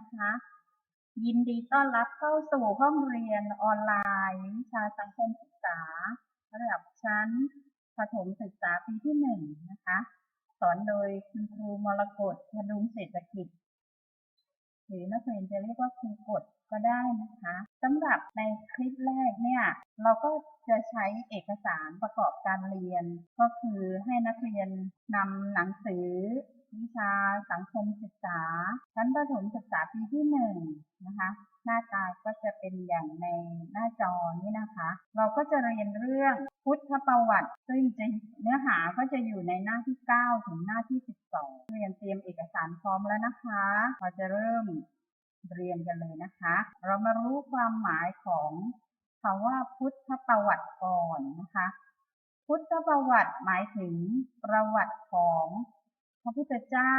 นะคะ ยินดีต้อนรับเข้าสู่ห้องเรียนออนไลน์วิชาสังคมศึกษา ระดับชั้นประถมศึกษาปีที่หนึ่งนะคะ สอนโดยคุณครูมรกตพดุงเศรษฐกิจ หรือนักเรียนจะเรียกว่าครูกดก็ได้นะคะสำหรับในคลิปแรกเนี่ย เราก็จะใช้เอกสารประกอบการเรียน ก็คือให้นักเรียนนำหนังสือ วิชาสังคมศึกษา ชั้นประถมศึกษาปีที่หนึ่งนะคะ หน้าตาก็จะเป็นอย่างในหน้าจอนี้นะคะ เราก็จะเรียนเรื่องพุทธประวัติ ซึ่งจะเนื้อหาก็จะอยู่ในหน้าที่ 9 ถึงหน้าที่ 12 เรียนเตรียมเอกสารพร้อมแล้วนะคะเราจะเริ่มเรียนกันเลยนะคะ เรามารู้ความหมายของคำว่าพุทธประวัติก่อนนะคะ พุทธประวัติหมายถึงประวัติของ พระพุทธเจ้า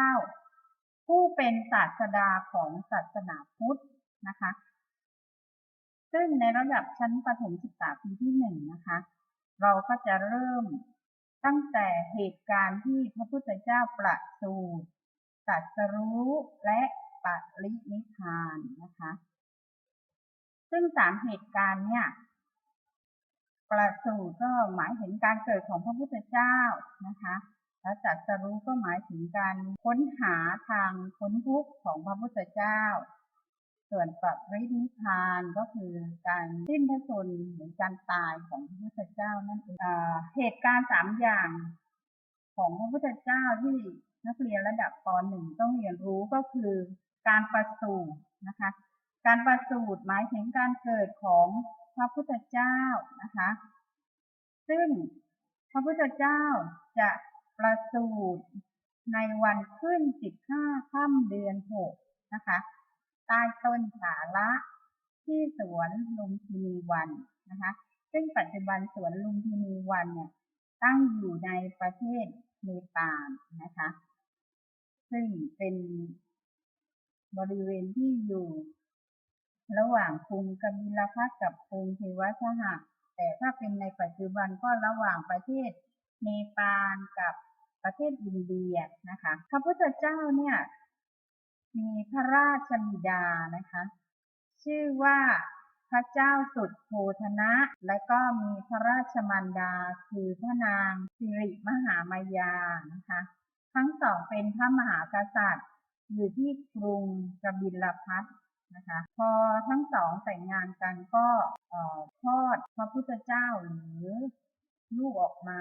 ผู้เป็นศาสดาของศาสนาพุทธนะคะ ซึ่งในระดับชั้นประถมศึกษาปีที่หนึ่งนะคะ เราก็จะเริ่มตั้งแต่เหตุการณ์ที่พระพุทธเจ้าประสูติตรัสรู้และปรินิพานนะคะ ซึ่งสามเหตุการณ์เนี่ยประสูติก็หมายถึงการเกิดของพระพุทธเจ้านะคะ แล้วจัสรู้ก็หมายถึงการค้นหาทางพ้นทุกข์ของพระพุทธเจ้า ส่วนปรินิพพานก็คือการสิ้นพระชนหรือการตายของพระพุทธเจ้านั่นเองเหตุการณ์สามอย่างของพระพุทธเจ้าที่นักเรียนระดับป .1 ต้องเรียนรู้ก็คือการประสูตินะคะ การประสูติหมายถึงการเกิดของพระพุทธเจ้านะคะ ซึ่งพระพุทธเจ้าจะ ประสูติในวันขึ้น15ค่ำเดือน6นะคะใต้ต้นสาระที่สวนลุมพินีวันนะคะ ซึ่งปัจจุบันสวนลุมพินีวันเนี่ยตั้งอยู่ในประเทศเนปาลนะคะ ซึ่งเป็นบริเวณที่อยู่ ระหว่างกรุงกบิลพัทกับกรุงเทวชหะแต่ถ้าเป็นในปัจจุบันก็ระหว่างประเทศ เนปาลกับประเทศอินเดียนะคะพระพุทธเจ้าเนี่ยมีพระราชบิดานะคะ ชื่อว่าพระเจ้าสุดโพธนะ และก็มีพระราชมารดาคือพระนางสิริมหามายานะคะ ทั้งสองเป็นพระมหากษัตริย์ อยู่ที่กรุงกบิลพัทนะคะพอทั้งสองแต่งงานกันก็คลอดพระพุทธเจ้าหรือลูกออกมา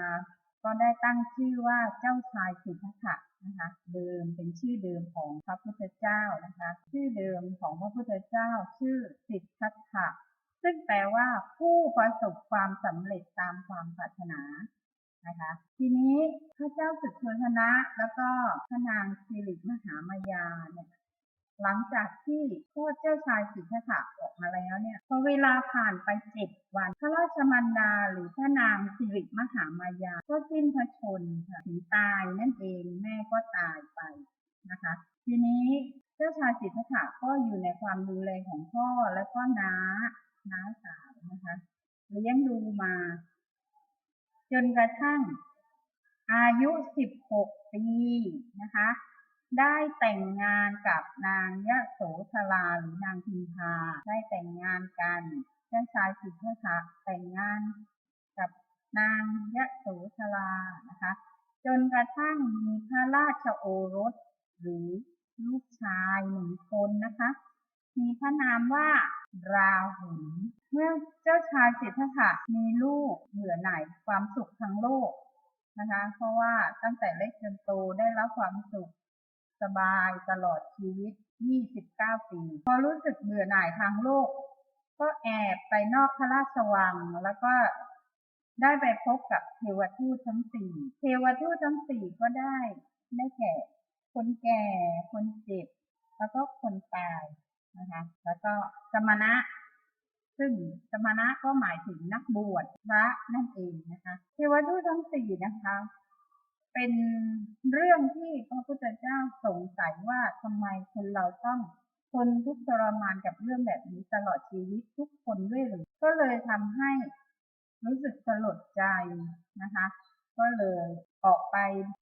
ก็ได้ตั้งชื่อว่าเจ้าชายสิทธัตถะนะคะเดิมเป็นชื่อเดิมของพระพุทธเจ้านะคะชื่อเดิมของพระพุทธเจ้าชื่อสิทธัตถะซึ่งแปลว่าผู้ประสบความสำเร็จตามความปรารถนานะคะทีนี้พระเจ้าสุดโทนะแล้วก็พระนางสิริมหามายาเนี่ย หลังจากที่คลอเจ้าชายสิทธัตถะออกมาแล้วเนี่ยพอเวลาผ่านไปเจ็ดวัน พระราชมารดาหรือพระนางสิริมหามายา ก็สิ้นพระชนค่ะถึงตายนั่นเองแม่ก็ตายไปนะคะ ทีนี้เจ้าชายสิทธัตถะก็อยู่ในความดูแลของพ่อและก็น้าน้าสาวนะคะเลี้ยงดูมา จนกระทั่งอายุ 16 ปีนะคะ ได้แต่งงานกับนางยะโสธราหรือนางพิมพาได้แต่งงานกันเจ้าชายสิทธัตถะแต่งงานกับนางยะโสธรานะคะ จนกระทั่งมีพระราชโอรส หรือลูกชายหนึ่งคนนะคะ มีพระนามว่าราหุลเมื่อเจ้าชายสิทธัตถะมีลูกเบื่อหนความสุขทั้งโลกนะคะ เพราะว่าตั้งแต่เล็กจนโตได้รับความสุข สบายตลอดชีวิต 29 ปี พอรู้สึกเบื่อหน่ายทางโลก ก็แอบไปนอกพระราชวัง แล้วก็ได้ไปพบกับเทวทูตทั้งสี่ เทวทูตทั้งสี่ก็ได้ ได้แก่ คนแก่ คนเจ็บ แล้วก็คนตายนะคะ แล้วก็สมณะ ซึ่งสมณะก็หมายถึงนักบวชพระนั่นเองนะคะ เทวทูตทั้งสี่นะคะ เป็นเรื่องที่พระพุทธเจ้าสงสัยว่าทำไมคนเราต้องทนทุกข์ทรมานกับเรื่องแบบนี้ตลอดชีวิตทุกคนด้วยหรือก็เลยทำให้รู้สึกสลดใจนะคะ ก็เลยออกไป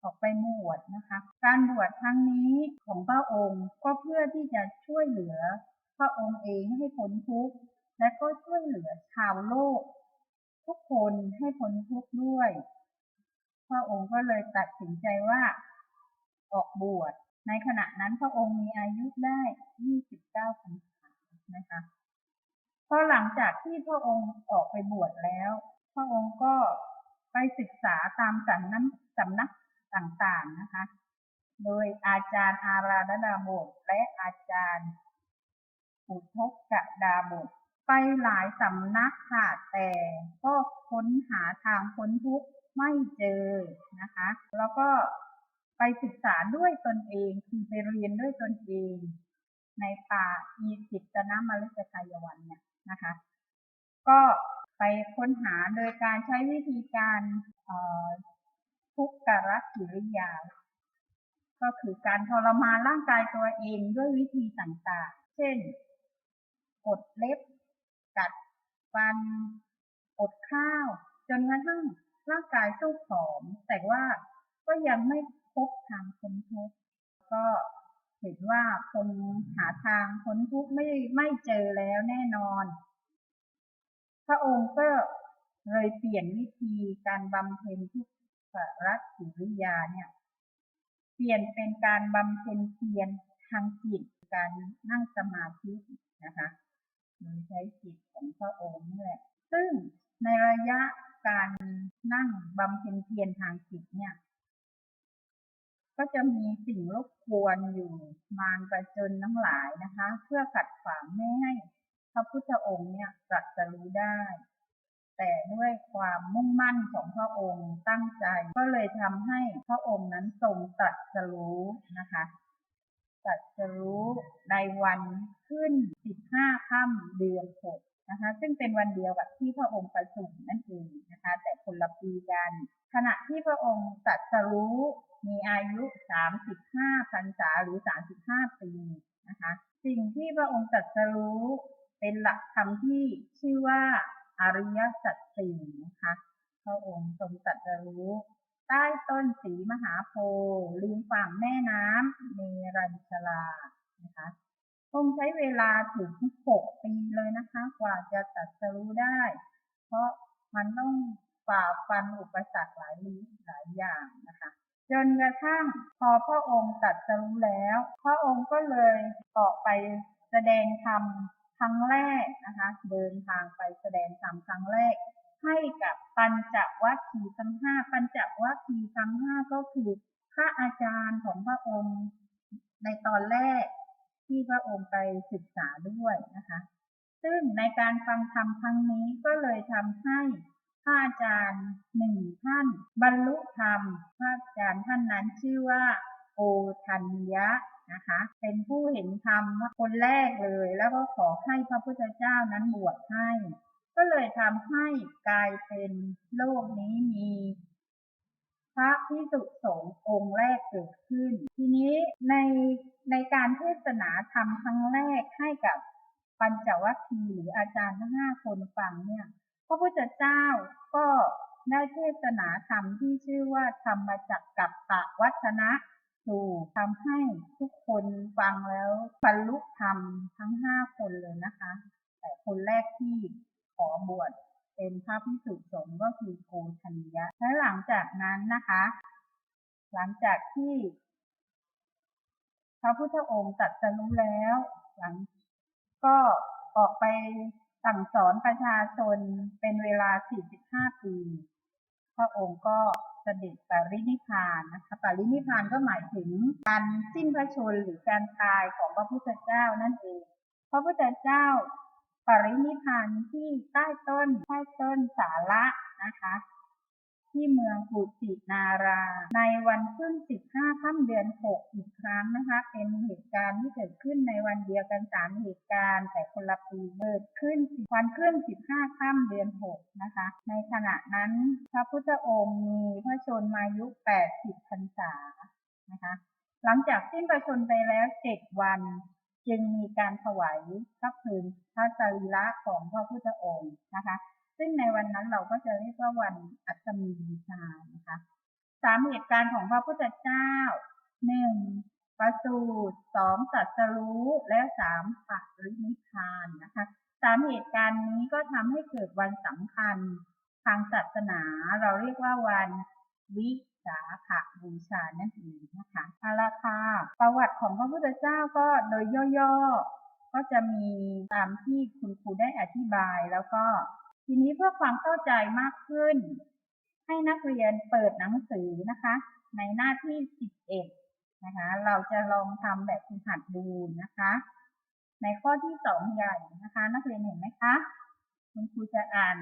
ออกไปบวชนะคะ การบวชครั้งนี้ของพระองค์ก็เพื่อที่จะช่วยเหลือพระองค์เองให้พ้นทุกข์และก็ช่วยเหลือชาวโลก ทุกคนให้พ้นทุกข์ด้วย พระองค์ก็เลยตัดสินใจว่า ออกบวช ในขณะนั้นพระองค์มีอายุได้ 29พรรษานะคะพอหลังจากที่พระองค์ออกไปบวชแล้ว พระองค์ก็ไปศึกษาตามสำนักสำนักต่างๆนะคะ โดยอาจารย์อาราธดาบทและอาจารย์อุทกกะดาบทไปหลายสำนักค่ะแต่ก็ค้นหาทางพ้นทุกข์ ไม่เจอนะคะ แล้วก็ไปศึกษาด้วยตนเองคือไปเรียนด้วยตนเอง ในป่าอีสิปตนมฤคทายวันเนี่ยนะคะ ก็ไปค้นหาโดยการใช้วิธีการทุกกรกิริยา ก็คือการทรมานร่างกายตัวเองด้วยวิธีต่างๆ เช่น กดเล็บ กัดฟัน อดข้าว จนกระทั่ง ร่างกายสู้ผอม แต่ว่าก็ยังไม่พบทางพ้นทุกข์ก็เห็นว่าคงหาทางพ้นทุกข์ไม่ไม่เจอแล้วแน่นอน พระองค์ก็เลยเปลี่ยนวิธีการบำเพ็ญทุกขรัตกิริยาเนี่ยเปลี่ยนเป็นการบำเพ็ญเพียรทางจิตการนั่งสมาธินะคะโดยใช้จิตของพระองค์นี่แหละ ซึ่งในระยะ การนั่งบำเพ็ญเพียรทางจิตเนี่ย ก็จะมีสิ่งรบกวนอยู่มารประจนทั้งหลายนะคะ เพื่อขัดขวางไม่ให้พระพุทธองค์เนี่ยตรัสรู้ได้ แต่ด้วยความมุ่งมั่นของพระองค์ตั้งใจ ก็เลยทำให้พระองค์นั้นทรงตรัสรู้นะคะตรัสรู้ในวันขึ้น 15 ค่ำเดือน 6 นะคะ ซึ่งเป็นวันเดียวกับที่พระองค์ประสูตินั่นเองนะคะ แต่คนละปีกัน ขณะที่พระองค์ตรัสรู้มีอายุ 35พรรษาหรือ 35 ปีนะคะ สิ่งที่พระองค์ตรัสรู้เป็นหลักธรรมที่ชื่อว่าอริยสัจสี่นะคะพระองค์ทรงตรัสรู้ ใต้ต้นสีมหาโพธิ์ริมฝั่งแม่น้ำเมรัญชลานะคะ งใช้เวลาถึงหกปีเลยนะคะ กว่าจะตรัสรู้ได้ เพราะมันต้องฝ่าฟันอุปสรรคหลายหลายอย่างนะคะ จนกระทั่งพอพระองค์ตรัสรู้แล้ว พระองค์ก็เลยออกไปแสดงธรรมครั้งแรกนะคะ เดินทางไปแสดงธรรมครั้งแรก ให้กับปัญจวัคคีย์ทั้งห้าปัญจวัคคีย์ทั้งห้าก็คือพระอาจารย์ของพระองค์ในตอนแรก ที่พระองค์ไปศึกษาด้วยนะคะ ซึ่งในการฟังธรรมครั้งนี้ก็เลยทำให้พระอาจารย์หนึ่งท่าน บรรลุธรรมพระอาจารย์ท่านนั้นชื่อว่าโอทัญญะนะคะ เป็นผู้เห็นธรรมคนแรกเลย แล้วก็ขอให้พระพุทธเจ้านั้นบวชให้ ก็เลยทำให้กลายเป็นโลกนี้มี พระพิสุสงฆ์องค์แรกเกิดขึ้น ทีนี้ในในการเทศนาธรรมครั้งแรกให้กับปัญจวัคคีย์หรืออาจารย์ทั้งห้าคนฟังเนี่ยพระพุทธเจ้าก็ได้เทศนาธรรมที่ชื่อว่าธรรมจักกับปะวัฒนะสู่ทำให้ทุกคนฟังแล้วบรรลุธรรมทั้งห้าคนเลยนะคะ แต่คนแรกที่ขอบวช เป็นพระพิสุสงฆ์ก็คือโกชัญญะ และหลังจากนั้นนะคะ หลังจากที่ พระพุทธองค์ตรัสรู้แล้ว หลังก็ออกไปสั่งสอนประชาชนเป็นเวลา 45 ปี พระองค์ก็เสด็จปรินิพานนะคะปรินิพพานก็หมายถึงการสิ้นพระชนหรือการตายของพระพุทธเจ้านั่นเอง พระพุทธเจ้า ปรินิพานที่ใต้ต้นใต้ต้นสาระนะคะ ที่เมืองกุสินารา ในวันขึ้นสิบห้าค่ำเดือนหกอีกครั้งนะคะ เป็นเหตุการณ์ที่เกิดขึ้นในวันเดียวกันสามเหตุการณ์ แต่คนละปีเกิดขึ้นวันขึ้นสิบห้าค่ำเดือนหกนะคะ ในขณะนั้นพระพุทธองค์มีพระชนมายุแปดสิบพรรษานะคะ หลังจากสิ้นพระชนไปแล้วเจ็ดวัน จึงมีการถวายพระเพลิงพระสรีระของพระพุทธองค์นะคะ ซึ่งในวันนั้นเราก็จะเรียกว่าวันอัตมีบูชานะคะสามเหตุการณ์ของพระพุทธเจ้าหนึ่งประสูติสองตรัสรู้และสามปรินิพานนะคะสามเหตุการณ์นี้ก็ทำให้เกิดวันสำคัญทางศาสนา เราเรียกว่าวันวิ สาขบูชานั่นเองนะคะอาละค่ะประวัติของพระพุทธเจ้าก็โดยย่อๆ ก็จะมีตามที่คุณครูได้อธิบายแล้วก็ทีนี้เพื่อความเข้าใจมากขึ้น ให้นักเรียนเปิดหนังสือนะคะ ในหน้าที่ 11 นะคะ เราจะลองทำแบบฝึกหัดดูนะคะ ในข้อที่สองใหญ่นะคะ นักเรียนเห็นไหมคะ คุณครูจะอ่าน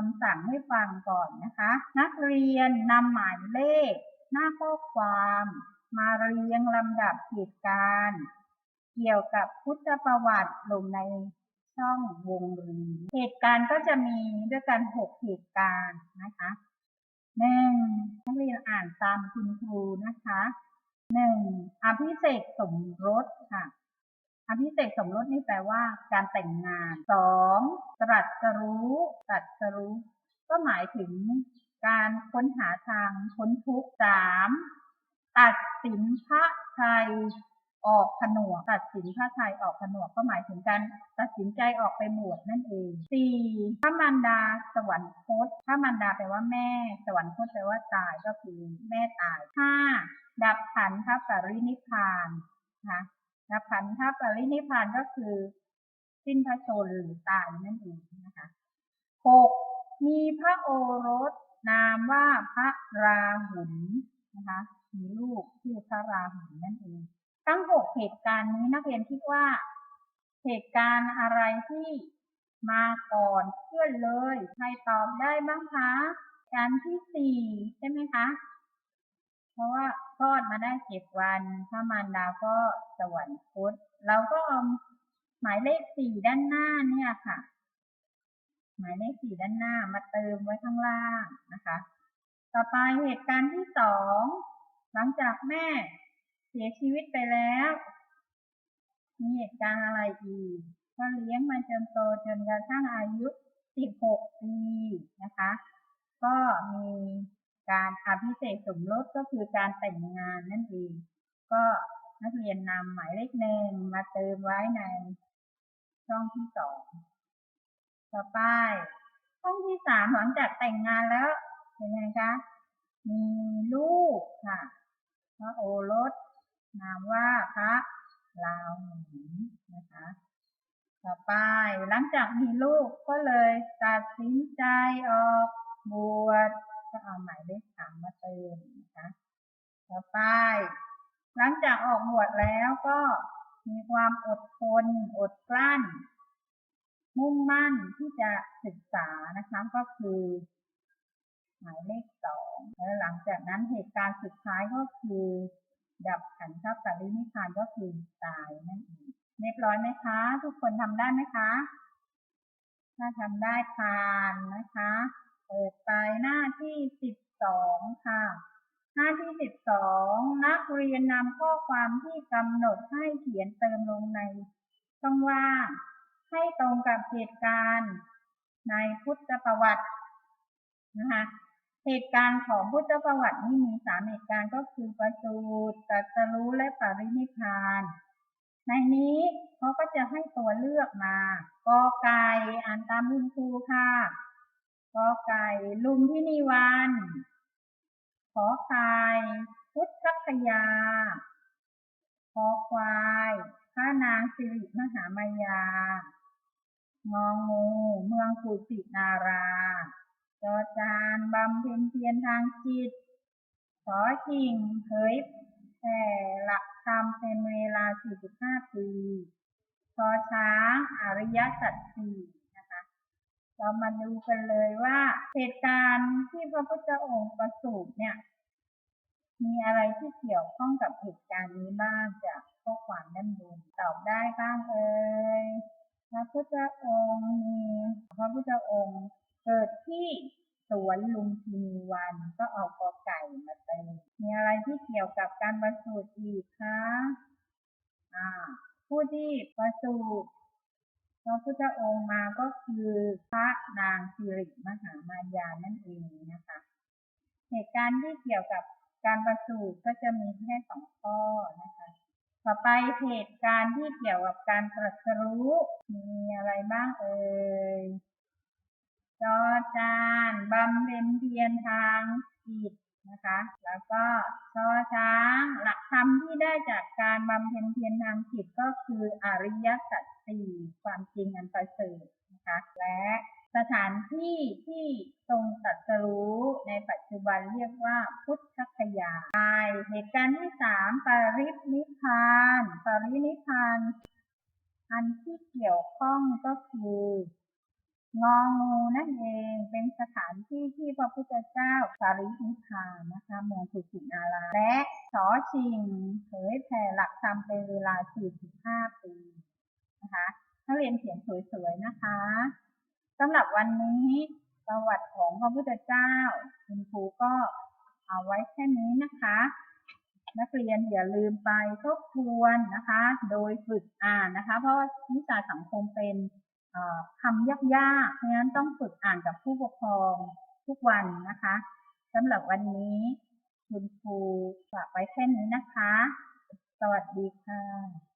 คำสั่งให้ฟังก่อนนะคะ นักเรียนนำหมายเลข หน้าข้อความ มาเรียงลำดับเหตุการณ์ เกี่ยวกับพุทธประวัติลงในช่องวงรีเหตุการณ์ก็จะมีด้วยกันหกเหตุการณ์นะคะหนึ่งนักเรียนอ่านตามคุณครูนะคะหนึ่งอภิเษกสมรสค่ะ อภิเษกสมรสนี่แปลว่าการแต่งงานสองตรัสรู้ตรัสรู้ ก็หมายถึงการค้นหาทางพ้นทุกข์สามตัดสินพระไทยออกผนวกตัดสินพระไทยออกผนวกก็หมายถึงการตัดสินใจออกไปบวชนั่นเองสี่พระมารดาสวรรคตพระมารดาแปลว่าแม่ สวรรคตแปลว่าตายก็คือแม่ตายห้าดับขันธปรินิพพานนะ คะดับขันธปรินิพานก็คือสิ้นพระชนม์หรือตายนั่นเองนะคะหกมีพระโอรสนามว่าพระราหุลนะคะมีลูกชื่อพระราหุลนั่นเองทั้งหกเหตุการณ์นี้นักเรียนคิดว่า เหตุการณ์อะไรที่มาก่อนเพื่อนเลย ใครตอบได้บ้างคะการที่สี่ใช่ไหมคะ เพราะว่าคลอดมาได้เจ็ดวันพระมารดาก็สวรรคตเราก็หมายเลขสี่ด้านหน้าเนี่ยค่ะ หมายเลขสี่ด้านหน้ามาเติมไว้ข้างล่างนะคะ ต่อไปเหตุการณ์ที่สองหลังจากแม่เสียชีวิตไปแล้ว มีเหตุการณ์อะไรอีกก็เลี้ยงมาจนโตจนกระทั่งอายุ 16 ปีนะคะ ก็มี การอภิเษกสมรสก็คือการแต่งงานนั่นเองก็นักเรียนนำหมายเลขหนึ่งมาเติมไว้ในช่องที่สองต่อไปช่องที่สามหลังจากแต่งงานแล้วเป็นไงคะมีลูกค่ะพระโอรสนามว่าพระลาวหุนนะคะ ต่อไปหลังจากมีลูกก็เลยตัดสินใจออกบวช ก็เอาหมายเลขสามมาเติมนะคะ ต่อไป หลังจากออกบวชแล้วก็มีความอดทน อดกลั้น มุ่งมั่นที่จะศึกษานะคะก็คือ หมายเลขสองแล้วหลังจากนั้นเหตุการณ์สุดท้ายก็คือ ดับขันธ์ปรินิพานก็คือตายนั่นเองเรียบร้อยไหมคะ ทุกคนทำได้ไหมคะ ถ้าทำได้ทานนะคะ เปิดไปหน้าที่สิบสองค่ะ หน้าที่สิบสองนักเรียนนำข้อความที่กำหนดให้เขียนเติมลงในช่องว่างให้ตรงกับเหตุการณ์ในพุทธประวัตินะคะเหตุการณ์ของพุทธประวัตินี่มีสามเหตุการณ์ก็คือประสูติตรัสรู้และปรินิพพาน ในนี้เขาก็จะให้ตัวเลือกมา กอไก่อ่านตามคุณครูค่ะ กอไก่ลุงที่นิวันขอไข่พุทธคยาคอควายพระนางสิริมหามายางองูเมืองกุสินาราจอจานบำเพ็ญเพียรทางจิตขอชิงเผยแผ่หลักธรรมเป็นเวลา 45 ปีชอช้างอริยสัจสี่ เรามาดูกันเลยว่าเหตุการณ์ที่พระพุทธองค์ประสูติเนี่ย มีอะไรที่เกี่ยวข้องกับเหตุการณ์นี้บ้างจากข้อความด้านบนตอบได้บ้างเอ่ยพระพุทธองค์มีพระพุทธองค์เกิดที่สวนลุมพินีวันก็เอากอไก่มาเติมมีอะไรที่เกี่ยวกับการประสูติอีกคะอ่าผู้ที่ประสูติ พระพุทธองค์มาก็คือพระนางสิริมหามายานั่นเองนะคะ เหตุการณ์ที่เกี่ยวกับการประสูติก็จะมีแค่สองข้อนะคะ ต่อไปเหตุการณ์ที่เกี่ยวกับการตรัสรู้มีอะไรบ้างเอ่ยจอจานบำเพ็ญเพียรทางจิตนะคะ แล้วก็ชอช้าง หลักธรรมที่ได้จากการบำเพ็ญเพียรทางจิตก็คืออริยสัจ สี่ความจริงอันประเสริฐนะคะและสถานที่ที่ทรงตรัสรู้ในปัจจุบันเรียกว่าพุทธคยาไปเหตุการณ์ที่สามปรินิพานปรินิพานอันที่เกี่ยวข้องก็คืององูนั่นเองเป็นสถานที่ที่พระพุทธเจ้าปรินิพานนะคะเมืองสุสินาราและชอชิงเผยแผ่หลักธรรมเป็นเวลา 45 ปี นะคะนักเรียนเขียนสวยๆนะคะสำหรับวันนี้ประวัติของพระพุทธเจ้า คุณครูก็เอาไว้แค่นี้นะคะ นักเรียนอย่าลืมไปทบทวนนะคะ โดยฝึกอ่านนะคะ เพราะว่าวิชาสังคมเป็นคำยากๆเพราะฉะนั้นต้องฝึกอ่านกับผู้ปกครองทุกวันนะคะสำหรับวันนี้ คุณครูฝากไว้แค่นี้นะคะ สวัสดีค่ะ